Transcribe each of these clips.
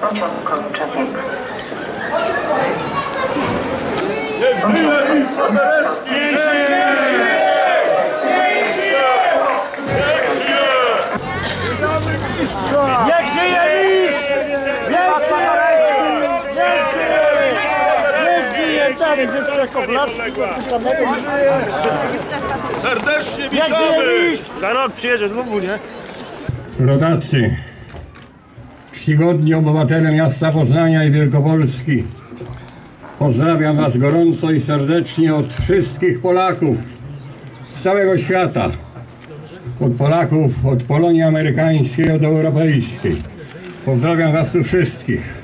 Pociąg kończy Niech żyje mistrz! Niech żyje! Niech żyje! Niech żyje Darek Wieszczakowlaski, Serdecznie witamy! Za rok przyjedzie z Lubu, nie? Rodacy czcigodni obywatele miasta Poznania i Wielkopolski. Pozdrawiam Was gorąco i serdecznie od wszystkich Polaków z całego świata. Od Polaków, od Polonii Amerykańskiej, od Europejskiej. Pozdrawiam Was tu wszystkich.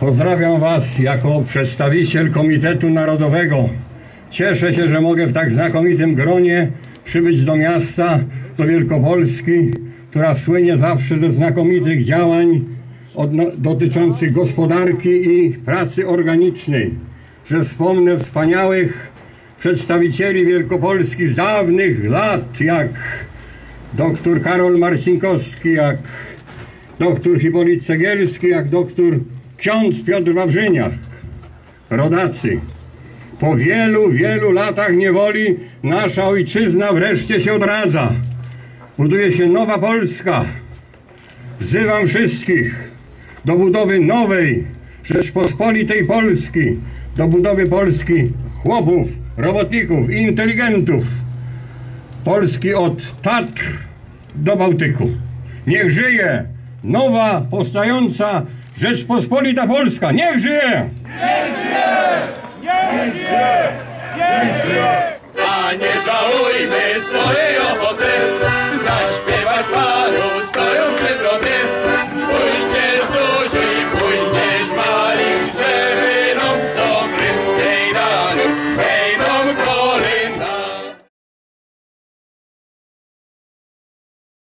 Pozdrawiam Was jako przedstawiciel Komitetu Narodowego. Cieszę się, że mogę w tak znakomitym gronie przybyć do miasta, do Wielkopolski, która słynie zawsze ze znakomitych działań dotyczących gospodarki i pracy organicznej. Że wspomnę wspaniałych przedstawicieli Wielkopolski z dawnych lat, jak doktor Karol Marcinkowski, jak doktor Hipolit Cegielski, jak doktor ksiądz Piotr Wawrzyniak. Rodacy, po wielu, wielu latach niewoli nasza ojczyzna wreszcie się odradza. Buduje się nowa Polska. Wzywam wszystkich do budowy nowej Rzeczpospolitej Polski, do budowy Polski chłopów, robotników inteligentów. Polski od Tatr do Bałtyku. Niech żyje nowa, powstająca Rzeczpospolita Polska. Niech żyje! A nie żałujmy ochoty